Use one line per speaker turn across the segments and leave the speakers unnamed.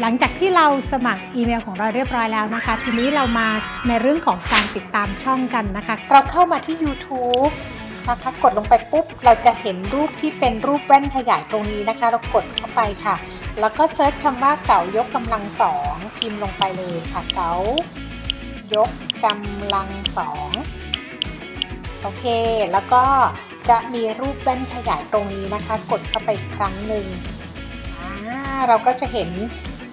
หลังจากที่เราสมัครอีเมลของเราเรียบร้อยแล้วนะคะ ทีนี้เรามาในเรื่องของการติดตามช่องกันนะคะ
เราเข้ามาที่ YouTube นะคะกดลงไปปุ๊บ เราจะเห็นรูปที่เป็นรูปแว่นขยายตรงนี้นะคะ เรากดเข้าไปค่ะ แล้วก็เซิร์ชคำว่าเก๋ายกกำลังสองพิมพ์ลงไปเลยค่ะเก๋ายกกำลังสองโอเค แล้วก็จะมีรูปแว่นขยายตรงนี้นะคะ กดเข้าไปอีกครั้งหนึ่งเราก็จะเห็น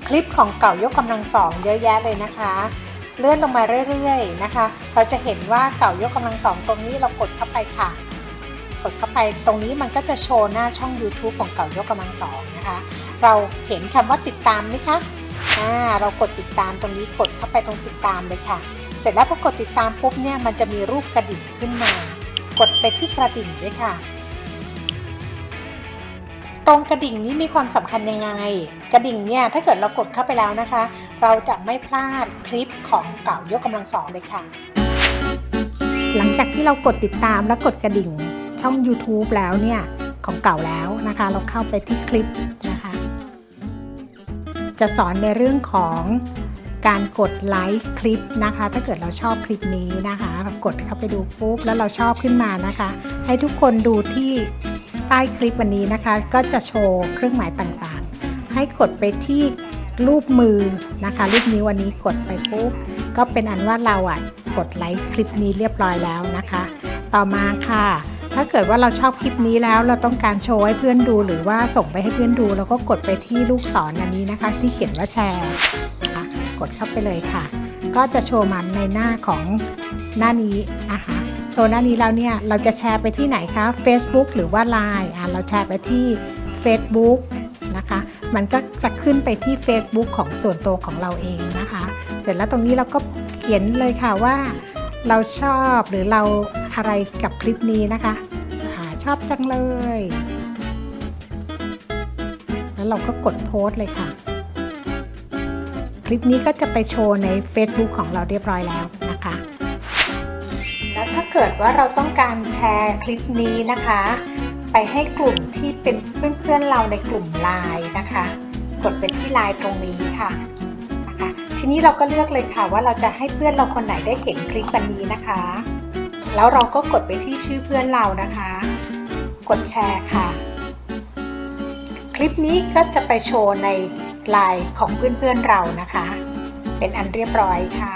คลิปของเก่ายกกำลังสองเยอะแยะเลยนะคะ เลื่อนลงมาเรื่อยๆนะคะ เราจะเห็นว่าเก่ายกกำลังสองตรงนี้เรากดเข้าไปค่ะ กดเข้าไปตรงนี้มันก็จะโชว์หน้าช่อง YouTube ของเก่ายกกำลังสองนะคะ เราเห็นคำว่าติดตามไหมคะอ่าเรากดติดตามตรงนี้กดเข้าไปตรงติดตามเลยค่ะ เสร็จแล้วพอกดติดตามปุ๊บเนี่ยมันจะมีรูปกระดิ่งขึ้นมา กดไปที่กระดิ่งด้วยค่ะ ตรงกระดิ่งนี้มีความสำคัญยังไง กระดิ่งเนี่ยถ้าเกิดเรากดเข้าไปแล้วนะคะ เราจะไม่พลาดคลิปของเก่ายกกำลังสองเลยค่ะ
หลังจากที่เรากดติดตามและกดกระดิ่งช่อง YouTube แล้วเนี่ยของเก่าแล้วนะคะ เราเข้าไปที่คลิปนะคะ จะสอนในเรื่องของการกดไลค์คลิปนะคะ ถ้าเกิดเราชอบคลิปนี้นะคะ เรากดเข้าไปดูปุ๊บแล้วเราชอบขึ้นมานะคะ ให้ทุกคนดูที่ ต้คลิปวันนี้นะคะ ก็จะโชว์เครื่องหมายต่างๆ ให้กดไปที่รูปมือนะคะ รูปนิ้ววันนี้กดไปปุ๊บก็เป็นอันว่าเราอะกดไลค์คลิปนี้เรียบร้อยแล้วนะคะ ต่อมาค่ะ ถ้าเกิดว่าเราชอบคลิปนี้แล้วเราต้องการโชว์ให้เพื่อนดูหรือว่าส่งไปให้เพื่อนดูเราก็กดไปที่ลูกศรอันนี้นะคะ ที่เขียนว่าแชร์นะคะกดเข้าไปเลยค่ะ ก็จะโชว์มันในหน้าของหน้านี้นะคะ โชว์หน้านี้แล้วเนี่ยเราจะแชร์ไปที่ไหนคะ Facebook หรือว่า Line อะเราแชร์ไปที่ Facebook นะคะ มันก็จะขึ้นไปที่ Facebook ของส่วนตัวของเราเองนะคะ เสร็จแล้วตรงนี้เราก็เขียนเลยค่ะว่า เราชอบหรือเราอะไรกับคลิปนี้นะคะอาชอบจังเลย แล้วเราก็กดโพสต์เลยค่ะ คลิปนี้ก็จะไปโชว์ใน Facebook ของเราเรียบร้อยแล้ว
เกิดว่าเราต้องการแชร์คลิปนี้นะคะ ไปให้กลุ่มที่เป็นเพื่อนๆเราในกลุ่มไลน์นะคะ กดไปที่ไลน์ตรงนี้ค่ะนะคะทีนี้เราก็เลือกเลยค่ะว่าเราจะให้เพื่อนเราคนไหนได้เห็นคลิปวันนี้นะคะ แล้วเราก็กดไปที่ชื่อเพื่อนเรานะคะ กดแชร์ค่ะ คลิปนี้ก็จะไปโชว์ในไลน์ของเพื่อนๆเรานะคะ เป็นอันเรียบร้อยค่ะ